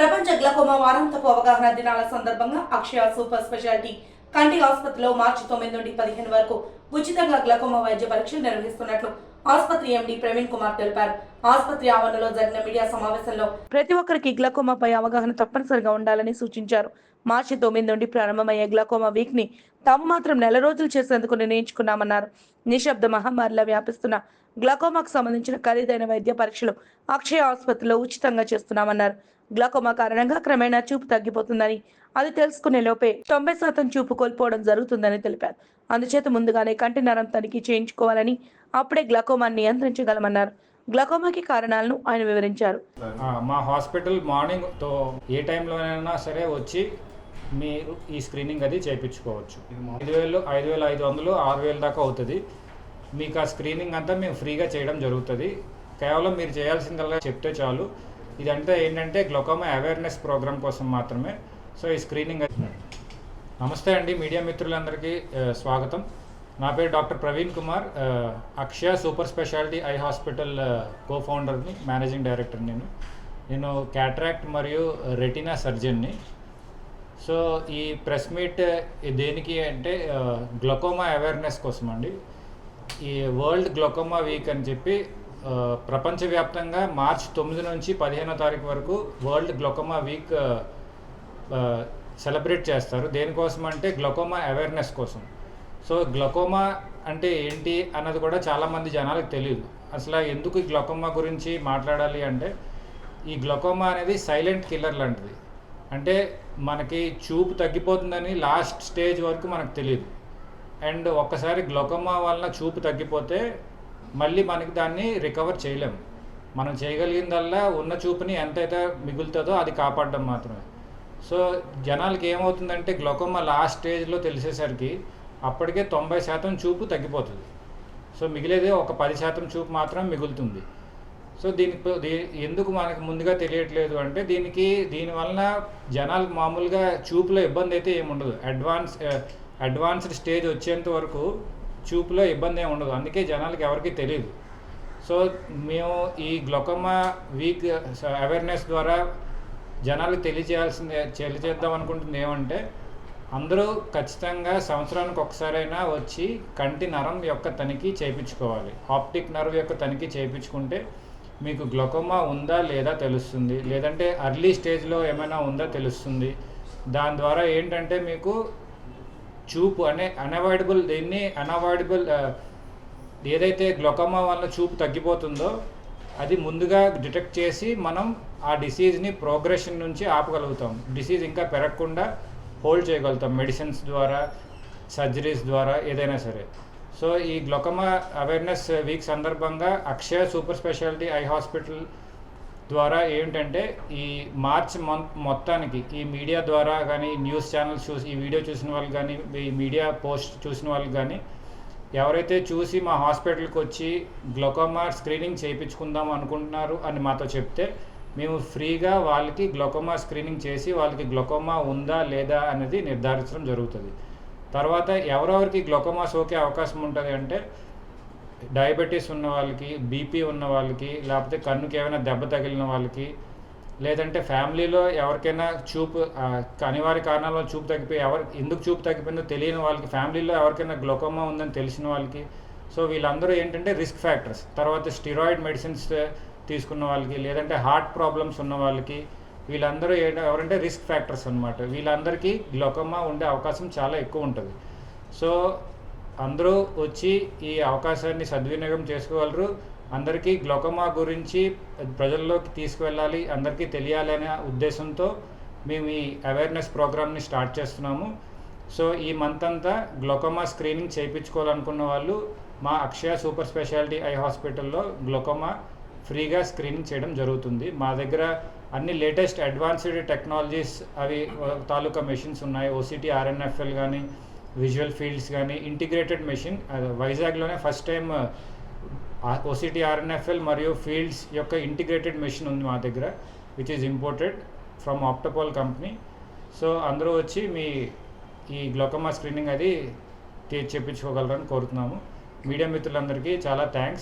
ప్రపంచ గ్లకోమా వారాంతపు అవగాహన దినాల సందర్భంగా అక్షయ సూపర్ స్పెషాలిటీ కంటి ఆసుపత్రిలో మార్చి తొమ్మిది నుండి పదిహేను వరకు ఉచితంగా గ్లకోమా వైద్య పరీక్షలు నిర్వహిస్తున్నట్లు ఆసుపత్రి ఎండి ప్రవీణ్ కుమార్ తెలిపారు. ఆసుపత్రి ఆవరణలో జరిగిన మీడియా సమావేశంలో ప్రతి ఒక్కరికి గ్లకోమాపై అవగాహన తప్పనిసరిగా ఉండాలని సూచించారు. మార్చి తొమ్మిది నుండి ప్రారంభమయ్యే గ్లకోమా వీక్ని తాము మాత్రం నెల రోజులు చేసేందుకు నిర్ణయించుకున్నామన్నారు. నిశ్శబ్ద మహమ్మారిలా వ్యాపిస్తున్న గ్లకోమాకు సంబంధించిన ఖరీదైన వైద్య పరీక్షలు అక్షయ ఆసుపత్రిలో ఉచితంగా చేస్తున్నామన్నారు. గ్లకోమా కారణంగా క్రమేణా చూపు తగ్గిపోతుందని అది తెలుసుకునే లోపే తొంభై శాతం చూపు కోల్పోవడం జరుగుతుందని తెలిపారు. అందుచేత ముందుగానే కంటి నరం తనిఖీ చేయించుకోవాలని అప్పుడే గ్లకోమా నియంత్రించగలమన్నారు. గ్లకోమాకి కారణాలను ఆయన వివరించారు. మా హాస్పిటల్ మార్నింగ్తో ఏ టైంలోనైనా సరే వచ్చి మీరు ఈ స్క్రీనింగ్ అది చేయించుకోవచ్చు. ఐదు వేలు ఐదు వేల ఐదు వందలు ఆరు వేలు దాకా అవుతుంది. మీకు ఆ స్క్రీనింగ్ అంతా మేము ఫ్రీగా చేయడం జరుగుతుంది. కేవలం మీరు చేయాల్సిందల్లా చెప్తే చాలు. ఇదంతా ఏంటంటే గ్లొకోమా అవేర్నెస్ ప్రోగ్రామ్ కోసం మాత్రమే. సో ఈ స్క్రీనింగ్ నమస్తే అండి మీడియా మిత్రులందరికీ స్వాగతం. నా పేరు doctor Praveen Kumar. Akshaya super speciality eye hospital co ఫౌండర్ని managing director నేను. నేను క్యాట్రాక్ట్ మరియు రెటినా సర్జన్ని. సో ఈ ప్రెస్ మీట్ దేనికి అంటే గ్లకోమా అవేర్నెస్ కోసం అండి ఈ వరల్డ్ గ్లకోమా వీక్ అని చెప్పి ప్రపంచవ్యాప్తంగా మార్చ్ తొమ్మిది నుంచి పదిహేనో తారీఖు వరకు వరల్డ్ గ్లొకోమా వీక్ సెలబ్రేట్ చేస్తారు. దేనికోసం అంటే గ్లొకోమా అవేర్నెస్ కోసం. సో గ్లొకోమా అంటే ఏంటి అన్నది కూడా చాలామంది జనాలకు తెలియదు. అసలు ఎందుకు ఈ గ్లొకోమా గురించి మాట్లాడాలి అంటే ఈ గ్లొకోమా అనేది సైలెంట్ కిల్లర్ లాంటిది. అంటే మనకి చూపు తగ్గిపోతుందని లాస్ట్ స్టేజ్ వరకు మనకు తెలియదు అండ్ ఒక్కసారి గ్లొకోమా వలన చూపు తగ్గిపోతే మళ్ళీ మనకి దాన్ని రికవర్ చేయలేము. మనం చేయగలిగిందల్లా ఉన్న చూపుని ఎంతైతే మిగులుతుందో అది కాపాడడం మాత్రమే. సో జనాలకి ఏమవుతుందంటే గ్లకోమా లాస్ట్ స్టేజ్లో తెలిసేసరికి అప్పటికే తొంభై శాతం చూపు తగ్గిపోతుంది. సో మిగిలేదే ఒక పది శాతం చూపు మాత్రం మిగులుతుంది. సో దీనికి దీ- ఎందుకు మనకు ముందుగా తెలియట్లేదు అంటే దీనికి దీనివలన జనాలకు మామూలుగా చూపులో ఇబ్బంది అయితే ఏముండదు. అడ్వాన్స్ అడ్వాన్స్డ్ స్టేజ్ వచ్చేంత వరకు చూపులో ఇబ్బంది ఏమి ఉండదు. అందుకే జనాలకి ఎవరికీ తెలియదు సో మేము ఈ గ్లొకమా వీక్ అవేర్నెస్ ద్వారా జనాలకు తెలియజేయాల్సింది తెలియజేద్దాం అనుకుంటుంది ఏమంటే అందరూ ఖచ్చితంగా సంవత్సరానికి ఒకసారైనా వచ్చి కంటి నరం యొక్క తనిఖీ చేయించుకోవాలి. ఆప్టిక్ నర్వ్ యొక్క తనిఖీ చేయించుకుంటే మీకు గ్లొకోమా ఉందా లేదా తెలుస్తుంది. లేదంటే అర్లీ స్టేజ్లో ఏమైనా ఉందా తెలుస్తుంది. దాని ద్వారా ఏంటంటే మీకు చూపు అనే అన్అవాయిడబుల్ దీన్ని అన్అవాయిడబుల్ ఏదైతే గ్లొకోమా వల్ల చూపు తగ్గిపోతుందో అది ముందుగా డిటెక్ట్ చేసి మనం ఆ డిసీజ్ని ప్రోగ్రెషన్ నుంచి ఆపగలుగుతాం. డిసీజ్ ఇంకా పెరగకుండా హోల్డ్ చేయగలుగుతాం మెడిసిన్స్ ద్వారా సర్జరీస్ ద్వారా ఏదైనా సరే. సో ఈ గ్లొకమా అవేర్నెస్ వీక్ సందర్భంగా Akshaya super speciality eye hospital ద్వారా ఏంటంటే ఈ మార్చ్ మంత్ మొత్తానికి ఈ మీడియా ద్వారా కానీ న్యూస్ ఛానల్స్ చూసి ఈ వీడియో చూసిన వాళ్ళు కానీ ఈ మీడియా పోస్ట్ చూసిన వాళ్ళు కానీ ఎవరైతే చూసి మా హాస్పిటల్కి వచ్చి గ్లొకోమా స్క్రీనింగ్ చేయించుకుందాం అనుకుంటున్నారు అని మాతో చెప్తే మేము ఫ్రీగా వాళ్ళకి గ్లొకోమా స్క్రీనింగ్ చేసి వాళ్ళకి గ్లొకోమా ఉందా లేదా అనేది నిర్ధారించడం జరుగుతుంది. తర్వాత ఎవరెవరికి గ్లొకోమా సోకే అవకాశం ఉంటుంది అంటే డయాబెటీస్ ఉన్న వాళ్ళకి బీపీ ఉన్న వాళ్ళకి లేకపోతే కన్నుకి ఏమైనా దెబ్బ తగిలిన వాళ్ళకి లేదంటే ఫ్యామిలీలో ఎవరికైనా చూపు అనివార్య కారణాల వల్ల చూపు తగ్గిపోయి ఎవరు ఎందుకు చూపు తగ్గిపోయిందో తెలియని వాళ్ళకి ఫ్యామిలీలో ఎవరికైనా గ్లోకోమా ఉందని తెలిసిన వాళ్ళకి సో వీళ్ళందరూ ఏంటంటే రిస్క్ ఫ్యాక్టర్స్. తర్వాత స్టిరాయిడ్ మెడిసిన్స్ తీసుకున్న వాళ్ళకి లేదంటే హార్ట్ ప్రాబ్లమ్స్ ఉన్న వాళ్ళకి వీళ్ళందరూ ఎవరంటే రిస్క్ ఫ్యాక్టర్స్ అనమాట వీళ్ళందరికీ గ్లోకోమా ఉండే అవకాశం చాలా ఎక్కువ ఉంటుంది. సో అందరూ వచ్చి ఈ అవకాశాన్ని సద్వినియోగం చేసుకోగలరు. అందరికీ గ్లోకమా గురించి ప్రజల్లోకి తీసుకువెళ్ళాలి అందరికీ తెలియాలి అనే ఉద్దేశంతో మేము ఈ అవేర్నెస్ ప్రోగ్రామ్ని స్టార్ట్ చేస్తున్నాము. సో ఈ మంత్ అంతా గ్లోకోమా స్క్రీనింగ్ చేయించుకోవాలనుకున్న వాళ్ళు మా అక్షయ సూపర్ స్పెషాలిటీ ఐ హాస్పిటల్లో గ్లోకోమా ఫ్రీగా స్క్రీనింగ్ చేయడం జరుగుతుంది. మా దగ్గర అన్ని లేటెస్ట్ అడ్వాన్స్డ్ టెక్నాలజీస్ అవి తాలూకా మెషిన్స్ ఉన్నాయి. ఓసిటీ ఆర్ఎన్ఎఫ్ఎల్ కానీ విజువల్ ఫీల్డ్స్ కానీ ఇంటిగ్రేటెడ్ మెషిన్ వైజాగ్లోనే ఫస్ట్ టైం ఓసిటీ ఆర్ఎన్ఎఫ్ఎల్ మరియు ఫీల్డ్స్ యొక్క ఇంటిగ్రేటెడ్ మెషిన్ ఉంది మా దగ్గర which is imported from Optopol company so అందరూ వచ్చి మీ ఈ గ్లోకమా స్క్రీనింగ్ అది తీ- కోరుతున్నాము. మీడియా మిత్రులందరికీ చాలా థ్యాంక్స్